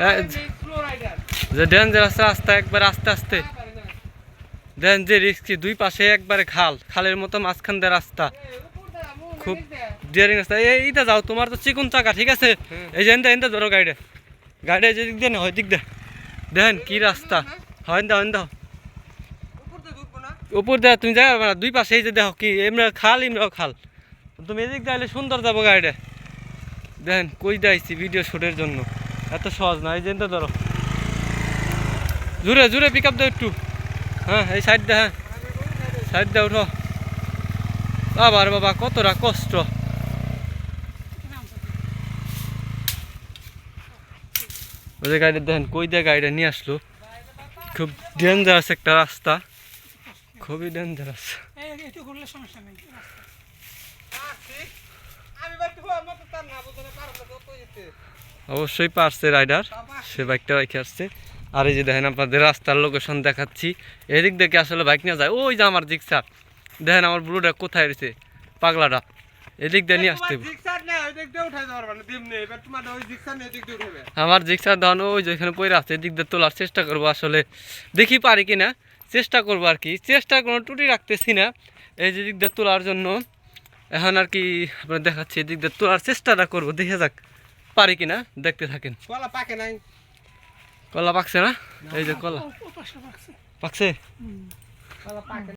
হ্যাঁ, যে ডেঞ্জারাস রাস্তা একবার আস্তে আস্তে। দেন যে রিস্কি দুই পাশে একবারে খাল খালের মতো মাঝখান দিয়ে রাস্তা। খুব ডিয়ারিং রাস্তা। এইটা যাও তোমার তো চিকুন চাকা ঠিক আছে? এই যে এনটা ধরো গাড়ি গাড়ি যে দিক দিয়ে না হয় দিক দিয়ে। দেখেন কি রাস্তা। হয় দাও হয় দাও উপর দেওয়া তুমি যাবে না। দুই পাশে এই যে দেখো কি এমরা খাল এমরাও খাল। তুমি এদিক দিলে সুন্দর যাব গাড়িটা। দেখেন কই যাইছি ভিডিও শুটের জন্য। এত সহজ না, এই যে ধরো। জুড়ে জুড়ে পিক আপ দাও একটু। হ্যাঁ এই সাইড দে হ্যাঁ। সাইড দে উঠো। বাবার বাবা, কতটা কষ্ট। ওই যে গাড়িটা দেখেন, কই দিয়ে গাড়িটা নিয়ে আসলো? খুব ডেঞ্জারাস একটা রাস্তা। খুবই ডেঞ্জারাস নেই অবশ্যই পারছে রাইডার, সে বাইকটা রেখে আসছে। আর এই যে দেখেন আপনাদের রাস্তার লোকেশন দেখাচ্ছি। এদিক দেখে আসলে বাইক নিয়ে যায়। ওই যে আমার জিক্সার দেখেন আমার ব্লুটা কোথায় রয়েছে? পাগলাটা। এদিক দিয়ে নিয়ে আসতে। আমার জিক্সার ধন ওই যে এখানে পড়ে আছে, এদিক দিয়ে তোলার চেষ্টা করব আসলে। দেখি পারি কি না চেষ্টা করব আর কি। চেষ্টা কোনো ত্রুটি রাখতেছি না। এই যে দিক দিয়ে তোলার জন্য। এখন আর কি আপনার দেখাচ্ছি, এদিক দিয়ে তোলার চেষ্টাটা করব। দেখে যাক। পারি কিনা? দেখতে থাকেন। কলা পাকে নাই। কলা পাকছে না? এই যে কলা। পাকছে। কলা পাকে